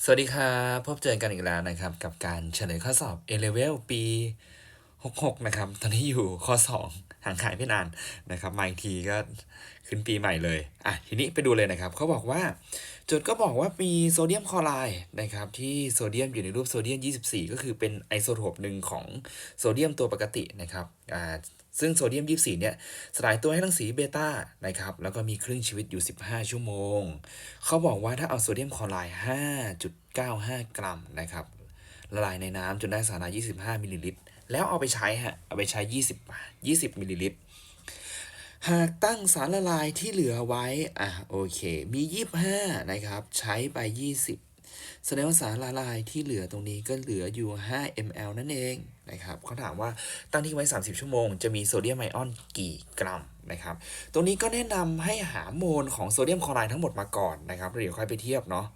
สวัสดีครับ พบเจอกันอีกแล้วนะครับ กับการเฉลยข้อสอบ A Level ปี 66 นะครับ ตอนนี้อยู่ข้อ 2ห่างหายไม่นานนะครับมาอีกทีก็ขึ้นปีใหม่เลย อะ ทีนี้ไปดูเลยนะครับเขาบอกว่าโจทย์ก็บอกว่ามีโซเดียมคลอไรด์นะครับ ที่โซเดียมอยู่ในรูปโซเดียม 24 ก็คือเป็นไอโซโทปหนึ่งของโซเดียมตัวปกตินะครับอ่าซึ่งโซเดียม 24 เนี่ยสลายตัวให้รังสีเบต้านะครับ แล้วก็มีครึ่งชีวิตอยู่ 15 ชั่วโมง เขาบอกว่าถ้าเอาโซเดียมคลอไรด์ 5.95 กรัมนะครับละลายในน้ำจนได้สาร25 มิลลิลิตร แล้วเอาไปใช้ฮะ เอาไปใช้ 20 20มิลลิลิตร หากตั้งสารละลายที่เหลือไว้ อะโอเค มี 25 นะครับ ใช้ไป 20 แสดงว่าสารละลายที่เหลือตรงนี้ก็เหลืออยู่ 5 ml นั่นเองนะครับเขาถามว่าตั้งทิ้งไว้ 30 ชั่วโมง จะมีโซเดียมไอออนกี่กรัมนะครับ ตรงนี้ก็แนะนำให้หาโมลของโซเดียมคลอไรด์ทั้งหมดมาก่อนนะครับเดี๋ยวค่อยไปเทียบเนาะ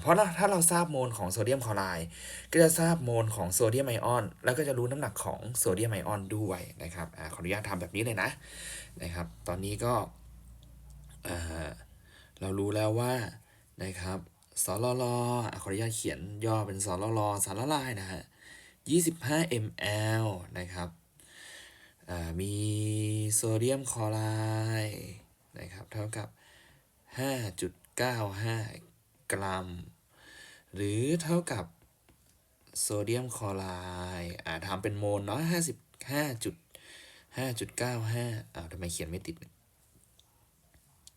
เพราะถ้าถ้าเราทราบโมลของโซเดียมคลอไรด์ก็จะทราบโมลของโซเดียมไอออน แล้วก็จะรู้น้ำหนักของโซเดียมไอออนด้วยนะครับอขออนุญาตทำแบบนี้เลยนะนะครับ ตอนนี้ก็เรารู้แล้วว่านะครับสลลอขออนุญาตเขียนย่อเป็นสลลสารละลายนะฮะ25 ml นะครับมีโซเดียมคลอไรด์นะครับเท่ากับ 5.95 กรัม หรือเท่ากับโซเดียมคลอไรด์อ่าทำเป็นโมลเนาะ55จุด5.95อ้าวทำไมเขียนไม่ติด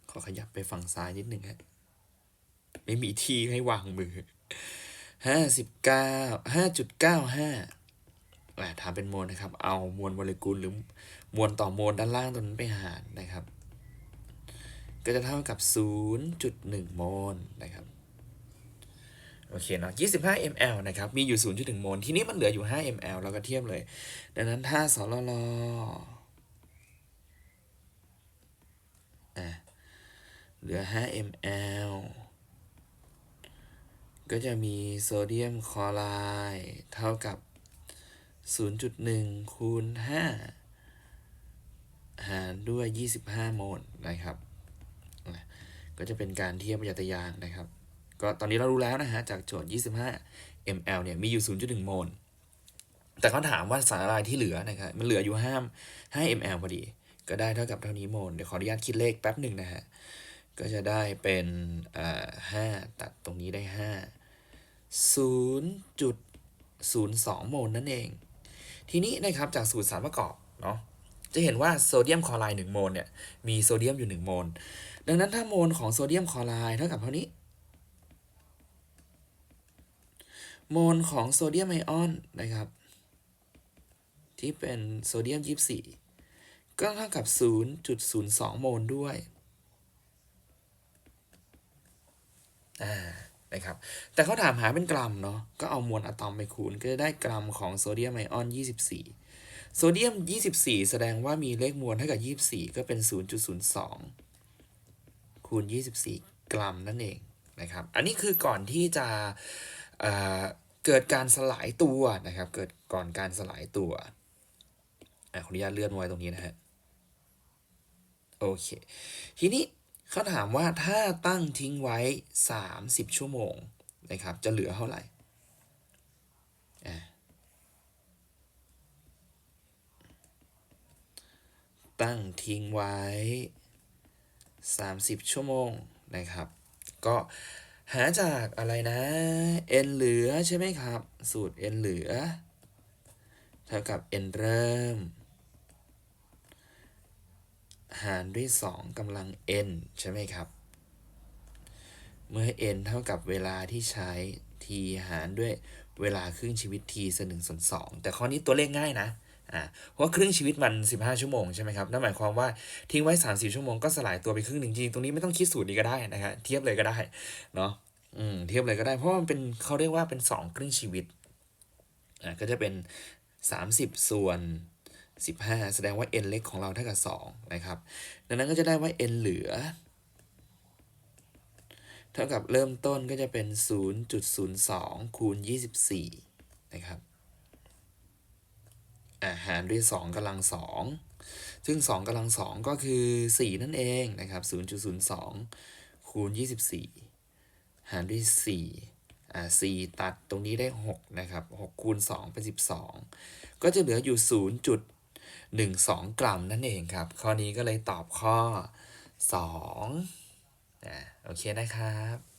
ขอขยับไปฝั่งซ้ายนิดนึงฮะ ไม่มีที่ให้วางมือห้าสิบเก้าห้าจุดเก้าห้าอ่าถามเป็นโมลนะครับ เอามวลโมเลกุลหรือมวลต่อโมลด้านล่างตรงนั้นไปหารนะครับ ก็จะเท่ากับ 0.1 โมลนะครับ โอเคเนาะ25 ml นะครับ มีอยู่ 0.1 โมล ทีนี้มันเหลืออยู่ 5 ml เราก็เทียบเลย ดังนั้นถ้าสลลเหลือ 5 ml ก็จะมีโซเดียมคลอไรด์เท่ากับ 0.1 คูณ 5 หารด้วย 25 โมลนะครับ ก็จะเป็นการเทียบประหยัดตยางนะครับ ก็ตอนนี้เรารู้แล้วนะฮะ จากโจทย์ 25 ml เนี่ย มีอยู่ 0.1 โมล แต่เขาถามว่าสารละลายที่เหลือนะครับ มันเหลืออยู่5 5 ml พอดี ก็ได้เท่ากับเท่านี้โมล เดี๋ยวขออนุญาตคิดเลขแป๊บหนึ่งนะฮะ ก็จะได้เป็นอ่า5ตัดตรงนี้ได้5 0.02โมลนั่นเอง ทีนี้นะครับจากสูตรสารประกอบเนาะจะเห็นว่าโซเดียมคลอไรด์1โมลเนี่ยมีโซเดียมอยู่ 1 โมล ดังนั้นถ้าโมลของโซเดียมคลอไรด์เท่ากับเท่านี้ โมลของโซเดียมไอออนนะครับ ที่เป็นโซเดียม 24 ก็เท่ากับ 0.02 โมลด้วยอ่านะครับ แต่เขาถามหาเป็นกรัมเนาะ ก็เอามวลอะตอมไปคูณ ก็จะได้กรัมของโซเดียมไอออน 24 โซเดียม 24 แสดงว่ามีเลขมวลเท่ากับ 24 ก็เป็น 0.02 คูณ 24 กรัมนั่นเองนะครับ อันนี้คือก่อนที่จะ เกิดการสลายตัวนะครับ เกิดก่อนการสลายตัวอะขออนุญาตเลื่อนไว้ตรงนี้นะฮะโอเค ทีนี้เขาถามว่าถ้าตั้งทิ้งไว้ 30 ชั่วโมงนะครับ จะเหลือเท่าไหร่ตั้งทิ้งไว้ 30 ชั่วโมงนะครับ ก็ หาจากอะไรนะ n เหลือใช่ไหมครับ สูตร n เหลือ เท่ากับ n เริ่ม หารด้วย2กำลัง n ใช่ไหมครับ เมื่อ n เท่ากับเวลาที่ใช้ t หารด้วยเวลาครึ่งชีวิต t ส่วนหนึ่งส่วนสองแต่ข้อนี้ตัวเลขง่ายนะ อ่าเพราะาครึ่งชีวิตมัน 15 ชั่วโมงใช่ไหมครับนั่นหมายความว่าทิ้งไว้ 30 ชั่วโมงก็สลายตัวไปครึ่งหนึ่งจริงตรงนี้ไม่ต้องคิดสูตรนี้ก็ได้นะฮะเทียบเลยก็ได้เนาะอืมเทียบเลยก็ได้เพราะมันเป็นเขาเรียกว่าเป็น 2 ครึ่งชีวิตอ่าก็จะเป็น 30 ส่วน 15 แสดงว่า n เล็กของเราเท่ากับ2นะครับดังนั้นก็จะได้ว่า n เหลือเท่ากับเริ่มต้นก็จะเป็น 0.02 คูณ 24 นะครับ หารด้วย 2กำลัง 2 ซึ่ง 2กำลัง 2 ก็คือ 4 นั่นเองนะครับ0.02 คูณ 24 หารด้วย4อ่า4ตัดตรงนี้ได้ 6 นะครับ 6 คูณ 2 เป็น 12 ก็จะเหลืออยู่ 0.12 กรัมนั่นเองครับ ข้อนี้ก็เลยตอบข้อ2อ่าโอเคนะครับ